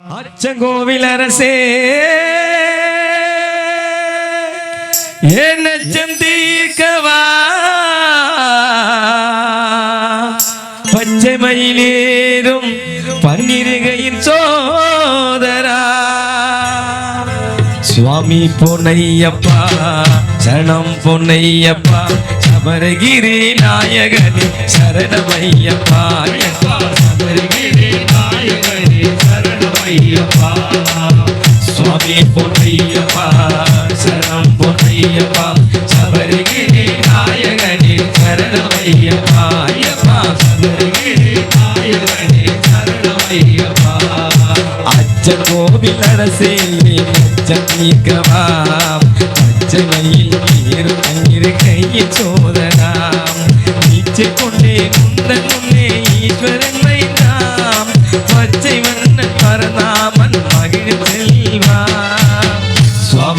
அச்சங்கோவில் அரசே என் அச்சம் தீர்க்கவா பச்சை மயிலேறும் பன்னிருகையின் சோதரா. சுவாமி பொன்னையப்பா சரணம் பொன்னையப்பா சபரகிரி நாயகனே சரணமையப்பா சபரகிரி பொன்னையப்பா சுவாமி பொன்னையப்பா சரணம் பொன்னையப்பா சபரிகிரி நாயகனே சரணமையப்பா ஐயப்பா சபரிகிரி நாயகனே சரணமையப்பா. அச்ச கோவில் அரசே அச்சம் நீக்கவாம் அச்சமையில் நீர் தண்ணீர் கையை சோதனாம். நீச்சை கொண்டே முந்தன் முன்னே ஈஸ்வரன் வைத்தாம் பச்சை வண்ணன்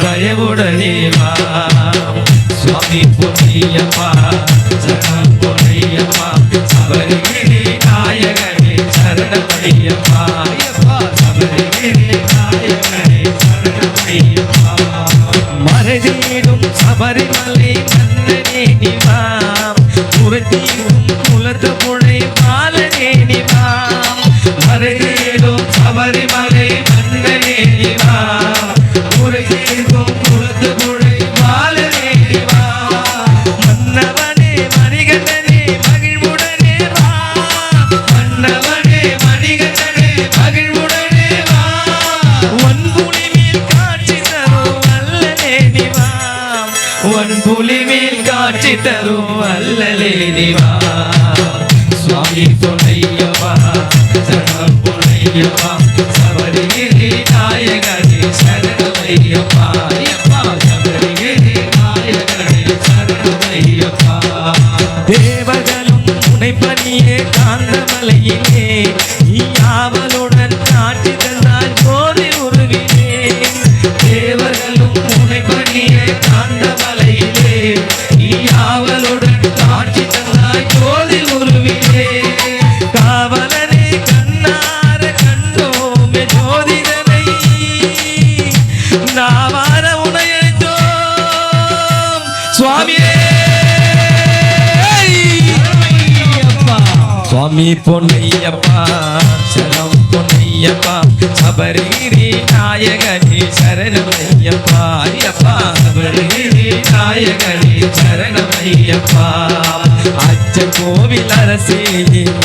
தயவுடனே வாம் சுவாமி பொன்னியப்பா சரணம் பொன்னியப்பா சபரிகிரி நாயகனே சரணமையப்பா சபரிகிரி நாயகனே சரணமையப்பா மறைதீடும் சபரிமலை மன்னனே நிவாம் ஒன்புலி மேல் காட்சி தரும் அல்லலே நிவாம் சுவாமி பொன்னையப்பா சரணம் பொன்னையப்பா சபரிகிரி நாயகனே சரணமையப்பா ஐயப்பா சபரிகிரி நாயகனே சரணமையப்பா. நீ காட்சி தந்தால் போதி உருவினே. காவலனே கண்ணார கண்டோமே ஜோதிடனை. நாவார சுவாமியே. சுவாமி பொன்னையப்பா சரம் ஐயப்பா சபரிகிரி நாயகனி சரணம் ஐயப்பா ஐயப்பா சபரிகிரி நாயகனி சரணம் ஐயப்பா. அச்ச கோவில் அரசே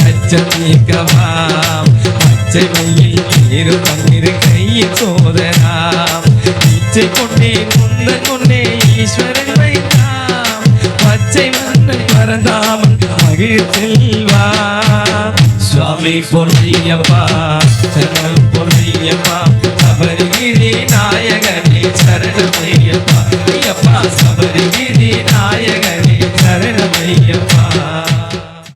அச்ச நீக்கவாம் அச்சை மையில் இரு பங்கிரு கையில் சோதனாம் இச்சை கொண்டே முந்தன் கொண்டே ஈஸ்வரன் வைத்தாம் பச்சை மன்னன் பரந்தாமன் மகிழ் செல்வா சுவாமி பொன்னியப்பா சரணம் பொன்னியப்பா சபரிகிரி நாயகனே சரணமையப்பா ஐயப்பா சபரிகிரி